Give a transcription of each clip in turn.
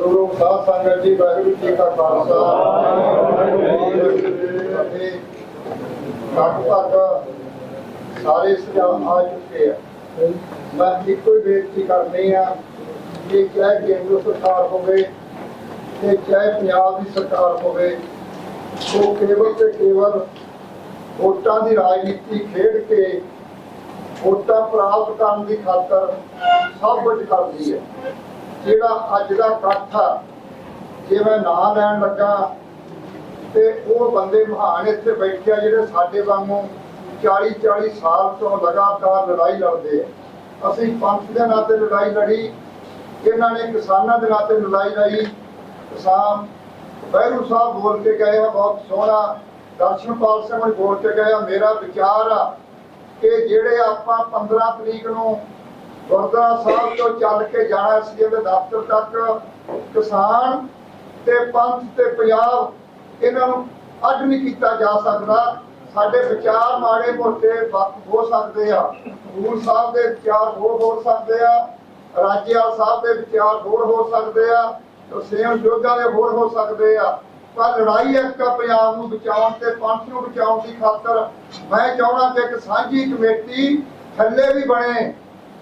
ਗੁਰੂ ਸਾਹਿਬ ਸੰਗਤ ਜੀ, ਵਾਹਿਗੁਰੂ ਜੀ ਕਾ ਖਾਲਸਾ। ਲਗਭਗ ਸਾਰੇ ਸੁਝਾਅ ਆ ਚੁੱਕੇ ਆ। ਮੈਂ ਇੱਕੋ ਹੀ ਬੇਨਤੀ ਕਰਨੀ ਆ ਕਿ ਚਾਹੇ ਕੇਂਦਰ ਸਰਕਾਰ ਹੋਵੇ ਤੇ ਚਾਹੇ ਪੰਜਾਬ ਦੀ ਸਰਕਾਰ ਹੋਵੇ, ਉਹ ਕੇਵਲ ਤੇ ਕੇਵਲ ਵੋਟਾਂ ਦੀ ਰਾਜਨੀਤੀ ਖੇਡ ਕੇ ਵੋਟਾਂ ਪ੍ਰਾਪਤ ਕਰਨ ਦੀ ਖਾਤਰ ਸਭ ਕੁਝ ਕਰਦੀ ਹੈ। ਜਿਹੜਾ ਅੱਜ ਦਾ ਇਕੱਠ ਆ, ਜੇ ਮੈਂ ਨਾਂ ਲੈਣ ਲੱਗਾ ਤੇ ਉਹ ਬੰਦੇ ਮਹਾਨ ਇੱਥੇ ਬੈਠੇ ਆ ਜਿਹੜੇ ਸਾਡੇ ਵਾਂਗੂ 40 40 ਸਾਲ ਤੋਂ ਲਗਾਤਾਰ ਲੜਾਈ ਲੜਦੇ ਆ। ਅਸੀਂ ਪੰਥ ਦੇ ਨਾਤੇ ਲੜਾਈ ਲੜੀ, ਇਹਨਾਂ ਨੇ ਕਿਸਾਨਾਂ ਦੇ ਨਾਤੇ ਲੜਾਈ ਲੜੀ। ਕਿਸਾਨ ਬਹਿਰੂ ਸਾਹਿਬ ਬੋਲ ਕੇ ਗਏ ਆ, ਬਹੁਤ ਸੋਹਣਾ ਦਰਸ਼ਨਪਾਲ ਸਿੰਘ ਵੀ ਬੋਲ ਕੇ ਗਏ ਆ, ਮੇਰਾ ਵਿਚਾਰ ਆ ਕਿ ਜਿਹੜੇ ਆਪਾਂ 15 ਤਰੀਕ ਨੂੰ ਗੁਰਦੁਆਰਾ ਸਾਹਿਬ ਤੋਂ ਚੱਲ ਕੇ ਜਾਣਾ ਸੀ, ਇਹਦੇ ਦਫ਼ਤਰ ਤੱਕ। ਕਿਸਾਨ ਤੇ ਪੰਥ ਤੇ ਪੰਜਾਬ, ਇਹਨਾਂ ਨੂੰ ਅੱਡ ਨਹੀਂ ਕੀਤਾ ਜਾ ਸਕਦਾ। ਸਾਡੇ ਵਿਚਾਰ ਮਾੜੇ ਮੋਟੇ ਹੋ ਸਕਦੇ ਆ। ਗੁਰੂ ਸਾਹਿਬ ਦੇ ਵਿਚਾਰ ਹੋਰ ਹੋ ਸਕਦੇ ਆ। ਰਾਜਿਆਲ ਸਾਹਿਬ ਦੇ ਵਿਚਾਰ ਹੋਰ ਹੋ ਸਕਦੇ ਆ। ਸੇਮ ਯੋਧਾ ਦੇ ਹੋਰ ਹੋ ਸਕਦੇ ਆ। ਪਰ ਲੜਾਈ ਇੱਕ ਪੰਜਾਬ ਨੂੰ ਬਚਾਉਣ ਤੇ, ਪੰਥ ਨੂੰ ਬਚਾਉਣ ਦੀ ਖਾਤਰ। ਮੈਂ ਚਾਹਣਾ ਕਿ ਇੱਕ ਸਾਂਝੀ ਕਮੇਟੀ ਥੱਲੇ ਵੀ ਬਣੇ।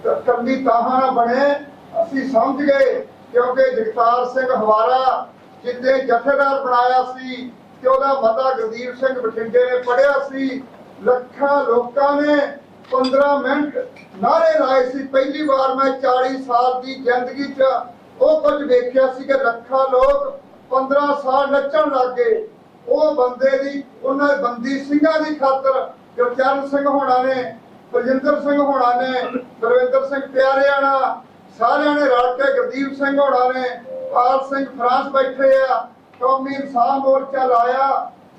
ਕੱਲੀ ਤਾਹਾਂ ਨਾ ਬਣੇ, ਅਸੀਂ ਸਮਝ ਗਏ, ਕਿਉਂਕਿ ਜਗਤਾਰ ਸਿੰਘ ਹਵਾਰਾ ਜਿੱਦੇ ਜਥੇਦਾਰ ਬਣਾਇਆ ਸੀ, ਤੇ ਉਹਦਾ ਮਤਾ ਗੁਰਦੀਪ ਸਿੰਘ ਬਠਿੰਡੇ ਨੇ ਪੜਿਆ ਸੀ, ਲੱਖਾਂ ਲੋਕਾਂ ਨੇ 15 ਮਿੰਟ ਨਾਰੇ ਲਾਏ ਸੀ। ਪਹਿਲੀ ਵਾਰ ਮੈਂ 40 ਸਾਲ ਦੀ ਜ਼ਿੰਦਗੀ 'ਚ ਉਹ ਕੁਝ ਵੇਖਿਆ ਸੀ ਕਿ ਲੱਖਾਂ ਲੋਕ 15 ਸਾਲ ਨੱਚਣ ਲੱਗ ਗਏ। ਉਹ ਬੰਦੇ ਦੀ, ਉਹਨਾਂ ਬੰਦੀ ਸਿੰਘਾਂ ਦੀ ਖਾਤਰ ਗੁਰਚਰਨ ਸਿੰਘ ਹੋਣਾ ਨੇ ਬਲਜਿੰਦਰ ਸਿੰਘ ਹੋਣਾ ਨੇ ਗੁਰਵਿੰਦਰ ਸਿੰਘ ਪਿਆਰਿਆਣਾ ਸਾਰਿਆਂ ਨੇ ਰਲ ਕੇ ਗੁਰਦੀਪ ਸਿੰਘ ਹੋਣਾ ਨੇ, ਪਾਲ ਸਿੰਘ ਫਰਾਂਸ ਬੈਠੇ ਆ, ਕੌਮੀ ਇਨਸਾਨ ਮੋਰਚਾ ਲਾਇਆ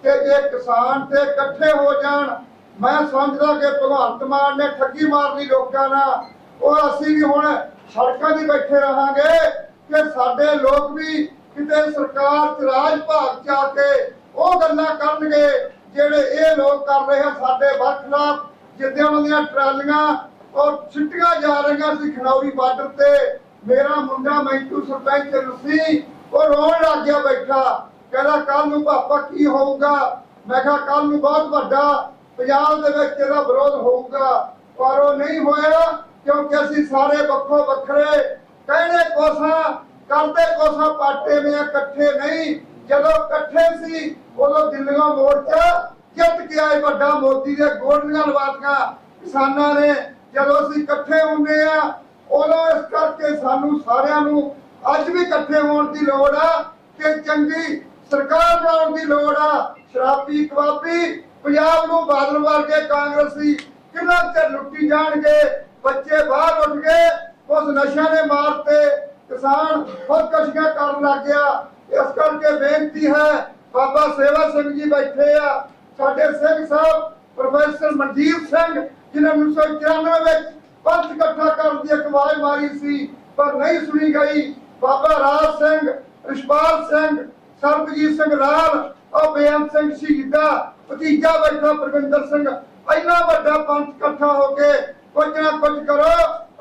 ਕਿ ਜੇ ਕਿਸਾਨ ਤੇ ਇਕੱਠੇ ਹੋ ਜਾਣ, ਮੈਂ ਸਮਝਦਾ ਕਿ ਭਗਵੰਤ ਮਾਨ ਨੇ ਠੱਗੀ ਮਾਰਨੀ ਲੋਕਾਂ ਨਾਲ। ਉਹ ਅਸੀਂ ਵੀ ਹੁਣ ਸੜਕਾਂ 'ਤੇ ਬੈਠੇ ਰਹਾਂਗੇ ਕਿ ਸਾਡੇ ਲੋਕ ਵੀ ਕਿਤੇ ਸਰਕਾਰ ਚ ਰਾਜ ਭਾਗ ਚ ਆ ਕੇ ਉਹ ਗੱਲਾਂ ਕਰਨਗੇ ਜਿਹੜੇ ਇਹ ਲੋਕ ਕਰ ਰਹੇ ਆ ਸਾਡੇ ਵਰਖਲਾਫ ਜਿੱਦੇ ਉਹਨਾਂ ਦੀਆਂ ਟਰਾਲੀਆਂ ਔਰ ਛਿੱਟੀਆਂ ਜਾ ਰਹੀਆਂ ਸੀ ਖਨੌਰੀ ਬਾਰਡਰ ਤੇ, ਮੇਰਾ ਮੁੰਡਾ ਮੈਂਟੂ ਸਰਪੰਚ ਰੁਸੀ, ਉਹ ਰੋਣ ਲੱਗ ਗਿਆ ਬੈਠਾ। ਕਹਿੰਦਾ ਕੱਲ ਨੂੰ ਪਾਪਾ ਕੀ ਹੋਊਗਾ? ਮੈਂ ਕਿਹਾ ਕੱਲ ਨੂੰ ਬਹੁਤ ਵੱਡਾ ਪੰਜਾਬ ਦੇ ਵਿੱਚ ਇਹਦਾ ਵਿਰੋਧ ਹੋਊਗਾ। ਪਰ ਉਹ ਨਹੀਂ ਹੋਇਆ, ਕਿਉਂਕਿ ਅਸੀਂ ਸਾਰੇ ਵੱਖੋ ਵੱਖਰੇ, ਕਹਿਣੇ ਕੋਸਾ, ਕਰਦੇ ਕੋਸਾ ਪਾਟੇ ਨੇ ਇਕੱਠੇ ਨਹੀਂ। ਜਦੋਂ ਇਕੱਠੇ ਸੀ, ਉਦੋਂ ਦਿੱਲੀੋਂ ਮੋਰਚਾ ਜਿੱਤ ਕੇ ਆਏ ਵੱਡਾ ਮੋਦੀ ਦੇ ਗੋਲੀਆਂ ਲਵਾਤੀਆਂ। ਕਿਸਾਨਾਂ ਨੇ ਜਦੋਂ ਅਸੀਂ ਇਕੱਠੇ ਹੁੰਦੇ ਆ, ਉਦੋਂ ਇਸ ਕਰਕੇ ਸਾਨੂੰ ਸਾਰਿਆਂ ਨੂੰ ਅੱਜ ਵੀ ਇਕੱਠੇ ਹੋਣ ਦੀ ਲੋੜ ਆ ਕਿ ਚੰਗੀ ਸਰਕਾਰ ਬਣਾਉਣ ਦੀ ਲੋੜ ਆ। ਸ਼ਰਾਬੀ ਕਬਾਬੀ ਪੰਜਾਬ ਨੂੰ ਬਾਦਲ ਵਰਗੇ ਕਾਂਗਰਸੀ ਕਿੰਨਾ ਚਿਰ ਲੁੱਟੀ ਜਾਣਗੇ, ਬੱਚੇ ਬਾਹਰ ਉੱਠ ਗਏ ਉਸ ਨਸ਼ਿਆਂ ਨੇ ਮਾਰਤੇ ਕਿਸਾਨ ਖੁਦਕਸ਼ੀਆਂ ਕਰਨ ਲੱਗ ਗਿਆ। ਇਸ ਕਰਕੇ ਬੇਨਤੀ ਹੈ, ਬਾਬਾ ਸੇਵਾ ਸਿੰਘ ਜੀ ਬੈਠੇ ਆ ਸਾਡੇ ਸਿੰਘ ਸਾਹਿਬ, ਪ੍ਰੋਫੈਸਰ ਮਨਜੀਤ ਸਿੰਘ, ਜਿਨ੍ਹਾਂ 1994 ਵਿੱਚ ਪੰਥ ਇਕੱਠਾ ਕਰਨ ਦੀ ਇੱਕ ਮਾਰੀ ਸੀ, ਪਰ ਨਹੀਂ ਸੁਣੀ ਗਈ। ਬਾਬਾ ਰਾਜ ਸਿੰਘ, ਰਿਸ਼ਪਾਲ ਸਿੰਘ, ਸਰਬਜੀਤ ਸਿੰਘ ਲਾਲ ਉਹ ਬੇਅੰਤ ਸਿੰਘ ਸ਼ਹੀਦਾ, ਭਤੀਜਾ ਬੈਠਾ ਪ੍ਰਵਿੰਦਰ ਸਿੰਘ। ਇੰਨਾ ਵੱਡਾ ਪੰਥ ਇਕੱਠਾ ਹੋ ਕੇ ਕੁਝ ਨਾ ਕੁਝ ਕਰੋ,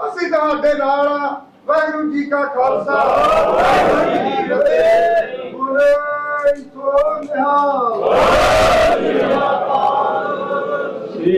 ਅਸੀਂ ਤੁਹਾਡੇ ਨਾਲ ਆ। ਵਾਹਿਗੁਰੂ ਜੀ ਕਾ ਖਾਲਸਾ। ਵਾਹਿਗੁਰੂ